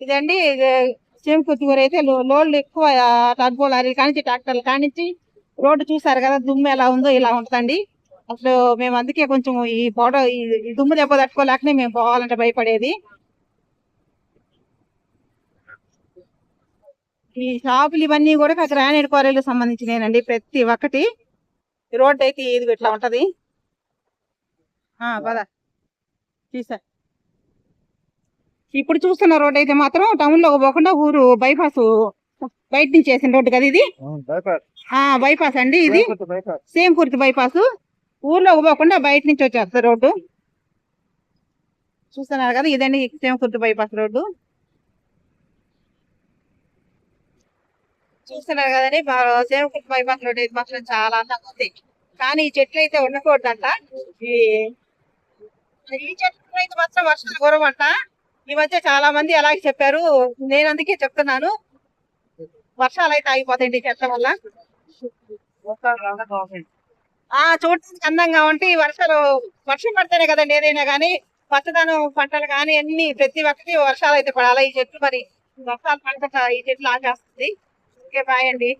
ఇదండి చేమకుర్తి అయితే లో- లోడ్లు ఎక్కువ టర్బో లారీలు కానించి ట్రాక్టర్లు కానించి రోడ్డు చూసారు కదా దుమ్ము ఎలా ఉందో ఇలా ఉంటుందండి. అసలు మేము అందుకే కొంచెం ఈ పొడ ఈ దుమ్ము దెబ్బ తట్టుకోలేకనే మేము పోవాలంటే భయపడేది. ఈ షాపులు ఇవన్నీ కూడా గ్రానైట్ క్వారీలకు సంబంధించినేనండి ప్రతి ఒక్కటి. రోడ్ అయితే ఇది ఇట్లా ఉంటది. పద. చూసా. ఇప్పుడు చూస్తున్న రోడ్ అయితే మాత్రం టౌన్లో పోకుండా ఊరు బైపాస్ బయట నుంచి వేసిన రోడ్డు కదా ఇది? బైపాస్ అండి ఇది. సేమ్ కుర్తి బైపాస్ ఊర్లో పోకుండా బయట నుంచి వచ్చేస్తుంది రోడ్డు. చూస్తున్నారు కదా ఇదండి సేమ్ కుర్తి బైపాస్ రోడ్డు. చూస్తున్నారు కదండి సేమ్ కుర్తి బైపాస్ రోడ్డు ఇది మాత్రం చాలా అందంగా ఉంది. కానీ ఈ చెట్లు అయితే ఉండకూడదంట. ఈ ఈ చెట్లు అయితే మాత్రం వర్షాలు కురవంట. ఈ మధ్య చాలా మంది అలాగే చెప్పారు. నేను అందుకే చెప్తున్నాను. వర్షాలు అయితే ఆగిపోతాయండి చెట్ల వల్ల. ఆ చూడటానికి అందంగా ఉంటే ఈ వర్షాలు వర్షం పడితేనే కదండి ఏదైనా కానీ పచ్చదనం పంటలు కానీ అన్ని ప్రతి ఒక్కటి వర్షాలు అయితే పడాలి. ఈ చెట్లు మరి వర్షాలు పంట ఈ చెట్లు ఆగేస్తుంది. ఓకే బాయ్ అండి.